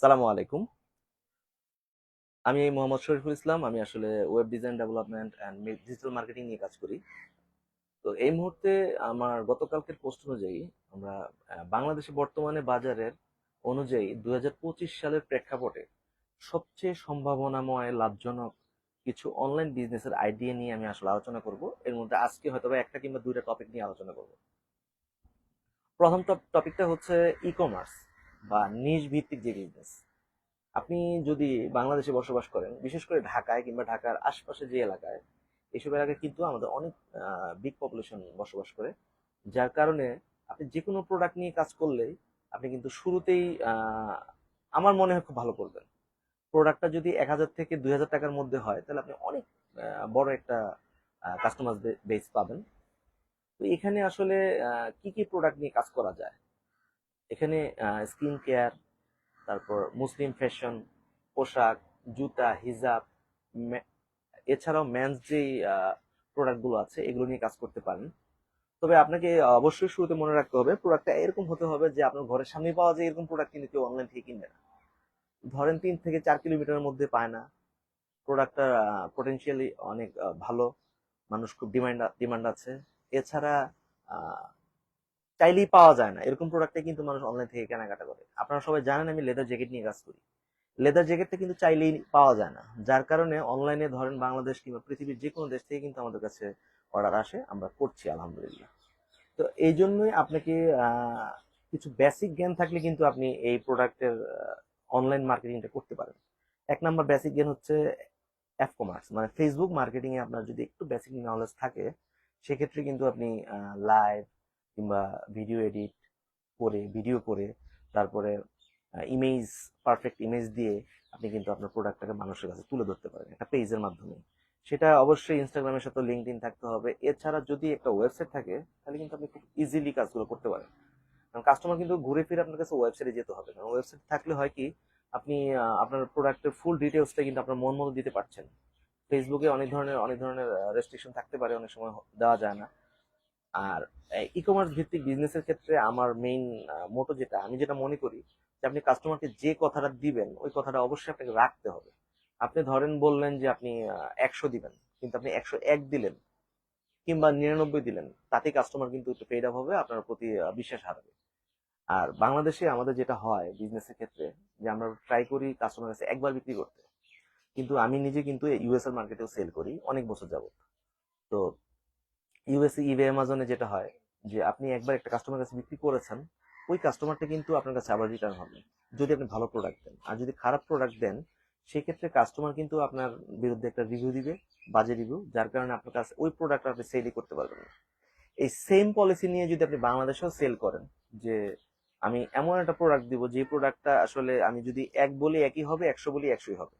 সালামু আলাইকুম। আমি মোহাম্মদ শরীফুল ইসলাম, আমি আসলে web design development and digital marketing নিয়ে কাজ করি। তো এই মুহূর্তে আমার গতকালকের পোস্ট অনুযায়ী আমরা বাংলাদেশে বর্তমানে বাজারের অনুযায়ী দুই হাজার পঁচিশ সালের প্রেক্ষাপটে সবচেয়ে সম্ভাবনাময়, লাভজনক কিছু অনলাইন বিজনেসের আইডিয়া নিয়ে আমি আসলে আলোচনা করব। এর মধ্যে আজকে হয়তো একটা কিংবা দুইটা টপিক নিয়ে আলোচনা করব। প্রথম টপিকটা হচ্ছে ই কমার্স বা নিজ ভিত্তিক যে বিজনেস আপনি যদি বাংলাদেশে বসবাস করেন, বিশেষ করে ঢাকায় কিংবা ঢাকার আশপাশে যে এলাকায় এইসব এলাকায় কিন্তু আমাদের অনেক বিগ পপুলেশন বসবাস করে, যার কারণে আপনি যে কোনো প্রোডাক্ট নিয়ে কাজ করলেই আপনি কিন্তু শুরুতেই আমার মনে হয় খুব ভালো করবেন। প্রোডাক্টটা যদি এক হাজার থেকে দুই হাজার টাকার মধ্যে হয়, তাহলে আপনি অনেক বড় একটা কাস্টমার বেস পাবেন। তো এখানে আসলে কি কি প্রোডাক্ট নিয়ে কাজ করা যায়? এখানে স্কিন কেয়ার তারপর মুসলিম ফ্যাশন পোশাক, জুতা, হিজাব এছাড়াও মেন্স যেই প্রোডাক্টগুলো আছে, এগুলো নিয়ে কাজ করতে পারেন। তবে আপনাকে অবশ্যই শুরুতে মনে রাখতে হবে প্রোডাক্টটা এরকম হতে হবে যে আপনার ঘরের সামনে পাওয়া যায় এরকম প্রোডাক্ট কিন্তু কেউ অনলাইন থেকে কিনবে না। ধরেন তিন থেকে চার কিলোমিটারের মধ্যে পায় না। প্রোডাক্টটা পটেনশিয়ালি অনেক ভালো। মানুষ খুব ডিমান্ড ডিমান্ড আছে। এছাড়া চাইলেই পাওয়া যায় না। এরকম প্রোডাক্টে কিন্তু মানুষ অনলাইন থেকে কেনাকাটা করে। আপনারা সবাই জানেন আমি লেদার জ্যাকেট নিয়ে কাজ করি। লেদার জ্যাকেটটা কিন্তু চাইলেই পাওয়া যায় না। যার কারণে অনলাইনে ধরেন বাংলাদেশ কিংবা পৃথিবীর যে কোনো দেশ থেকে কিন্তু আমাদের কাছে অর্ডার আসে, আমরা করছি, আলহামদুলিল্লাহ। তো এই জন্যই আপনাকে কিছু বেসিক জ্ঞান থাকলে কিন্তু আপনি এই প্রোডাক্টের অনলাইন মার্কেটিংটা করতে পারেন। এক নম্বর বেসিক জ্ঞান হচ্ছে অ্যাপ কমার্স মানে ফেসবুক মার্কেটিংয়ে আপনার যদি একটু বেসিক নলেজ থাকে, সেক্ষেত্রে কিন্তু আপনি লাইভ কিংবা ভিডিও এডিট করে ভিডিও করে, তারপরে ইমেজ পারফেক্ট ইমেজ দিয়ে আপনি কিন্তু আপনার প্রোডাক্টটাকে মানুষের কাছে তুলে ধরতে পারেন একটা পেজের মাধ্যমে। সেটা অবশ্যই ইনস্টাগ্রামের সাথে লিঙ্ক ইন থাকতে হবে। এছাড়া যদি একটা ওয়েবসাইট থাকে, তাহলে কিন্তু আপনি খুব ইজিলি কাজগুলো করতে পারেন। কারণ কাস্টমার কিন্তু ঘুরে ফিরে আপনার কাছে ওয়েবসাইটে যেতে হবে কারণ ওয়েবসাইট থাকলে হয় কি, আপনি আপনার প্রোডাক্টের ফুল ডিটেলসটা কিন্তু আপনার মন মতো দিতে পারছেন। ফেসবুকে অনেক ধরনের অনেক ধরনের রেস্ট্রিকশন থাকতে পারে, অনেক সময় দেওয়া যায় না। আর ই কমার্স ভিত্তিক বিজনেসের ক্ষেত্রে আমার মেইন মোটো যেটা, আমি যেটা মনে করি যে আপনি কাস্টমারকে যে কথাটা দিবেন, ওই কথাটা অবশ্যই আপনাকে রাখতে হবে। আপনি ধরেন বললেন যে আপনি একশো দিবেন, কিন্তু আপনি একশো এক দিলেন কিংবা নিরানব্বই দিলেন তাতে কাস্টমার কিন্তু একটু পেড আপ হবে, আপনার প্রতি বিশ্বাস হারাবে। আর বাংলাদেশে আমাদের যেটা হয় বিজনেসের ক্ষেত্রে, যে আমরা ট্রাই করি কাস্টমার কাছে একবার বিক্রি করতে। কিন্তু আমি নিজে কিন্তু ইউএস এর মার্কেটেও সেল করি, অনেক বছর যাবত। তো ইউএসএ ইবে অ্যামাজনে যেটা হয়, যে আপনি একবার একটা কাস্টমার কাছে বিক্রি করেছেন, ওই কাস্টমারটা কিন্তু আপনার কাছে আবার রিটার্ন হবে, যদি আপনি ভালো প্রোডাক্ট দেন। আর যদি খারাপ প্রোডাক্ট দেন, সেক্ষেত্রে কাস্টমার কিন্তু আপনার বিরুদ্ধে একটা রিভিউ দিবে, বাজে রিভিউ যার কারণে আপনার কাছে ওই প্রোডাক্ট আপনি সেলই করতে পারবেন না। এই সেম পলিসি নিয়ে যদি আপনি বাংলাদেশেও সেল করেন, যে আমি এমন একটা প্রোডাক্ট দিব, যে প্রোডাক্টটা আসলে আমি যদি এক বলি একই হবে, একশো বলি একশোই হবে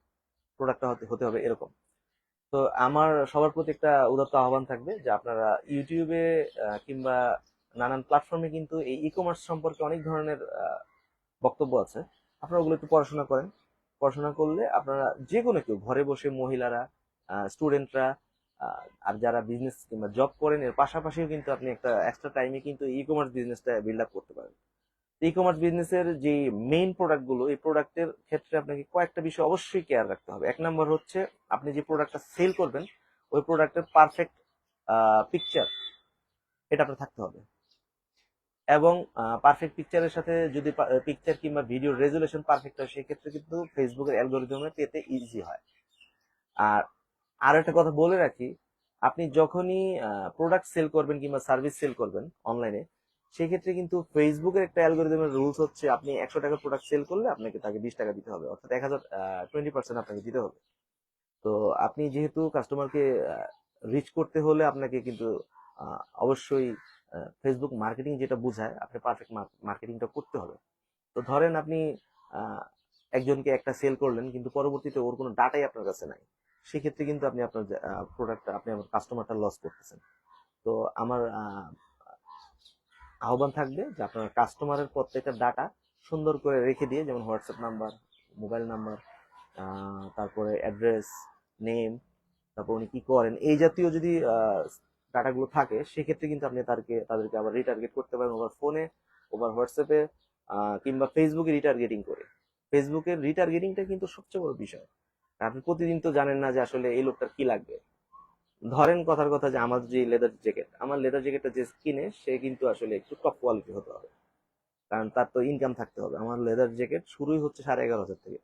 প্রোডাক্টটা হতে হতে হবে এরকম। তো আমার সবার প্রতি একটা উদাত্ত আহ্বান থাকবে যে আপনারা ইউটিউবে কিংবা নানান প্ল্যাটফর্মে কিন্তু এই ই কমার্স সম্পর্কে অনেক ধরনের বক্তব্য আছে। আপনারা ওগুলো একটু পড়াশোনা করেন। পড়াশোনা করলে আপনারা যে কোনো কেউ, ঘরে বসে মহিলারা স্টুডেন্টরা আর যারা বিজনেস কিংবা জব করেন, এর পাশাপাশিও কিন্তু আপনি একটা এক্সট্রা টাইমে কিন্তু ই কমার্স বিজনেসটা বিল্ড আপ করতে পারেন। ই কমার্স বিজনেসের যে মেইন প্রোডাক্টগুলো এই প্রোডাক্টের ক্ষেত্রে আপনাকে কয়েকটা বিষয় অবশ্যই কেয়ার রাখতে হবে। এক নম্বর হচ্ছে, আপনি যে প্রোডাক্টটা সেল করবেন, ওই প্রোডাক্টের পারফেক্ট পিকচার এটা আপনার থাকতে হবে। এবং পারফেক্ট পিকচারের সাথে যদি পিকচার কিংবা ভিডিও রেজুলেশন পারফেক্ট হয়, সেক্ষেত্রে কিন্তু ফেসবুকের অ্যালগোরিদমে পেতে ইজি হয়। আর আর একটা কথা বলে রাখি, আপনি যখনই প্রোডাক্ট সেল করবেন কিংবা সার্ভিস সেল করবেন অনলাইনে সেক্ষেত্রে কিন্তু ফেসবুকের একটা অ্যালগোরিদমের রুলস হচ্ছে, আপনি একশো টাকার প্রোডাক্ট সেল করলে আপনাকে তাকে বিশ টাকা দিতে হবে, অর্থাৎ এক হাজার টোয়েন্টি পার্সেন্ট আপনাকে দিতে হবে। তো আপনি যেহেতু কাস্টমারকে রিচ করতে হলে আপনাকে কিন্তু অবশ্যই ফেসবুক মার্কেটিং যেটা বোঝায়, আপনি পারফেক্ট মার্কেটিংটা করতে হবে। তো ধরেন আপনি একজনকে একটা সেল করলেন, কিন্তু পরবর্তীতে ওর কোনো ডাটাই আপনার কাছে নাই। সেক্ষেত্রে কিন্তু আপনি আপনার প্রোডাক্টটা আপনি আমার কাস্টমারটা লস করতেছেন। তো আমার আহ্বান থাকবে যে আপনার কাস্টমারের প্রত্যেকটা ডাটা সুন্দর করে রেখে দিয়ে, যেমন হোয়াটসঅ্যাপ নাম্বার মোবাইল নাম্বার তারপরে অ্যাড্রেস নেম তারপর উনি কি করেন, এই জাতীয় যদি ডাটাগুলো থাকে, সেক্ষেত্রে কিন্তু আপনি তাদেরকে তাদেরকে আবার রিটার্গেট করতে পারেন ওভার ফোনে ওভার হোয়াটসঅ্যাপে কিংবা ফেসবুকে রিটার্গেটিং করে। ফেসবুকের রিটার্গেটিংটা কিন্তু সবচেয়ে বড় বিষয়। আপনি প্রতিদিন তো জানেন না যে আসলে এই লোকটার কি লাগবে। ধরেন কথার কথা যে আমার যে লেদার জ্যাকেট আমার লেদার জ্যাকেটটা যে কিনে সে কিন্তু আসলে একটু টপ কোয়ালিটি হতে হবে। কারণ তার তো ইনকাম থাকতে হবে। আমার লেদার জ্যাকেট শুরুই হচ্ছে সাড়ে এগারো হাজার থেকে।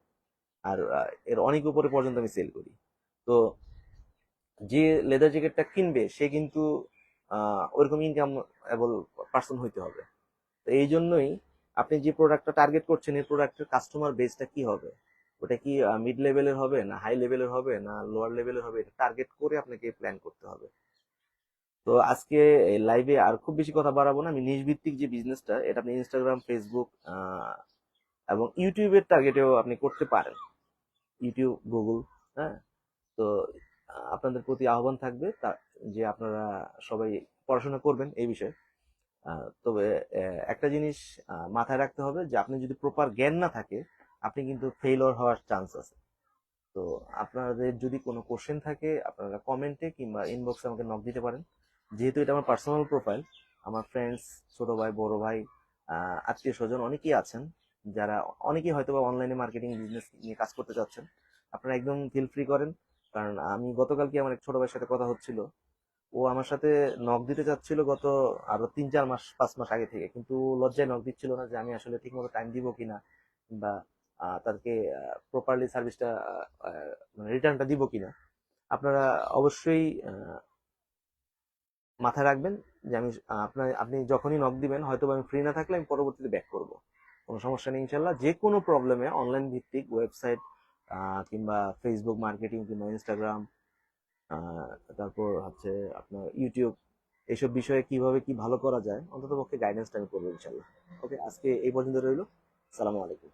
আর এর অনেক উপরে পর্যন্ত আমি সেল করি। তো যে লেদার জ্যাকেটটা কিনবে, সে কিন্তু ওইরকম ইনকাম এবল পার্সন হইতে হবে। তো এই জন্যই আপনি যে প্রোডাক্টটা টার্গেট করছেন, এই প্রোডাক্টের কাস্টমার বেসটা কি হবে? ওটা কি মিড লেভেলের হবে না হাই লেভেলের হবে না লোয়ার লেভেলের হবে? এটা টার্গেট করে আপনাকে প্ল্যান করতে হবে। তো আজকে লাইভে আর খুব বেশি কথা বাড়াবো না। আমি নিজভিত্তিক যে বিজনেসটা এটা আপনি ইনস্টাগ্রাম ফেসবুক এবং ইউটিউবের টার্গেটেও আপনি করতে পারেন। ইউটিউব গুগল হ্যাঁ? তো আপনাদের প্রতি আহ্বান থাকবে তা, যে আপনারা সবাই পড়াশোনা করবেন এই বিষয়ে। তবে একটা জিনিস মাথায় রাখতে হবে যে আপনি যদি প্রপার জ্ঞান না থাকে আপনি কিন্তু ফেইলর হওয়ার চান্স আছে। তো আপনাদের যদি কোনো কোশ্চেন থাকে, আপনারা কমেন্টে কিংবা ইনবক্সে আমাকে নক দিতে পারেন। যেহেতু এটা আমার পার্সোনাল প্রোফাইল আমার ফ্রেন্ডস ছোট ভাই, বড় ভাই আত্মীয় স্বজন অনেকেই আছেন, যারা অনেকেই হয়তো বা অনলাইনে মার্কেটিং বিজনেস নিয়ে কাজ করতে চাচ্ছেন। আপনারা একদম ফিল ফ্রি করেন। কারণ আমি গতকালকে আমার এক ছোট ভাইয়ের সাথে কথা হচ্ছিল। ও আমার সাথে নক দিতে চাচ্ছিল গত আরও তিন, চার মাস, পাঁচ মাস আগে থেকে। কিন্তু লজ্জায় নক দিচ্ছিল না যে আমি আসলে ঠিকমতো টাইম দিব কিনা বা তাদেরকে প্রপারলি সার্ভিসটা মানে রিটার্নটা দিব কিনা, আপনারা অবশ্যই মাথায় রাখবেন যে আমি, আপনার, আপনি যখনই নক দিবেন হয়তো আমি ফ্রি না থাকলে আমি পরবর্তীতে ব্যাক করব। কোনো সমস্যা নেই ইনশাল্লাহ। যে কোনো প্রবলেমে অনলাইন ভিত্তিক ওয়েবসাইট কিংবা ফেসবুক মার্কেটিং কিংবা ইনস্টাগ্রাম তারপর হচ্ছে আপনার ইউটিউব এইসব বিষয়ে কীভাবে কি ভালো করা যায় অন্তত পক্ষে গাইডেন্সটা আমি করব ইনশাল্লাহ। ওকে আজকে এই পর্যন্ত রইল। সালামু আলাইকুম।